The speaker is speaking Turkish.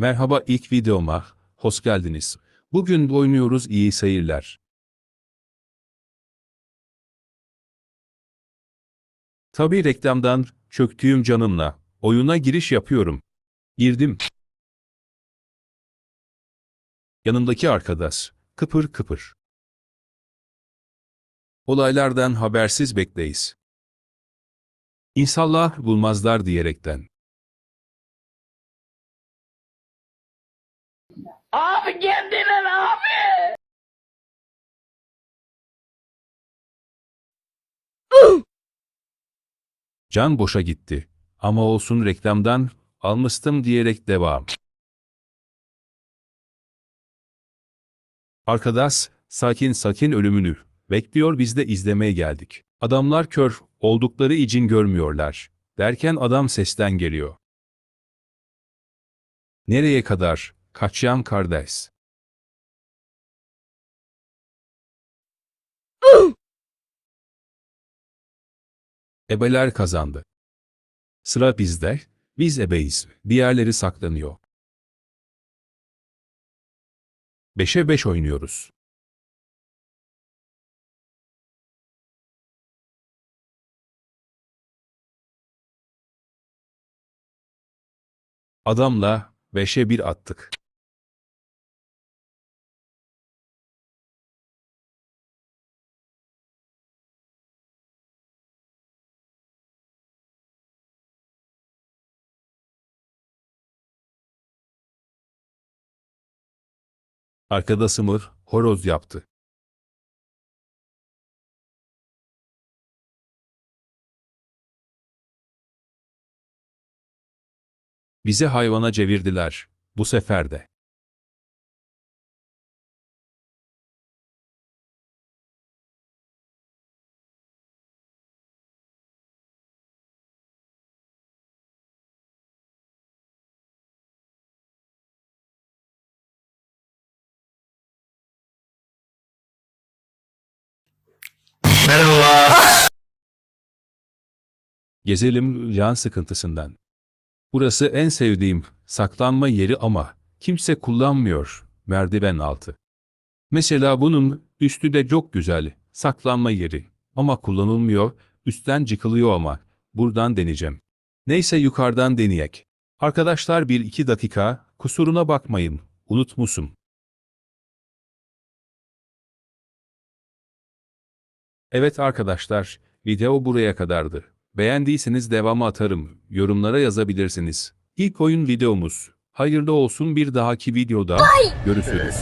Merhaba ilk videoma, hoş geldiniz. Bugün oynuyoruz iyi seyirler. Tabii reklamdan çöktüğüm canımla oyuna giriş yapıyorum. Girdim. Yanımdaki arkadaş kıpır kıpır. Olaylardan habersiz bekleyiz. İnşallah bulmazlar diyerekten. Abi kendiler abi. Can boşa gitti. Ama olsun reklamdan almıştım diyerek devam. Arkadaş, sakin sakin ölümünü bekliyor biz de izlemeye geldik. Adamlar kör oldukları için görmüyorlar. Derken adam sesten geliyor. Nereye kadar? Kaçacağım kardeş. Ebeler kazandı. Sıra bizde, biz ebeyiz, diğerleri saklanıyor. Beşe beş oynuyoruz. Adamla beşe bir attık. Arkadaşımır horoz yaptı. Bizi hayvana çevirdiler. Bu sefer de. Gezelim can sıkıntısından. Burası en sevdiğim saklanma yeri ama kimse kullanmıyor merdiven altı. Mesela bunun üstü de çok güzel saklanma yeri ama kullanılmıyor üstten çıkılıyor ama buradan deneyeceğim. Neyse yukarıdan deneyek. Arkadaşlar bir iki dakika kusuruna bakmayın unutmuşum. Evet arkadaşlar video buraya kadardı. Beğendiyseniz devamı atarım. Yorumlara yazabilirsiniz. İlk oyun videomuz. Hayırlı olsun bir dahaki videoda görüşürüz.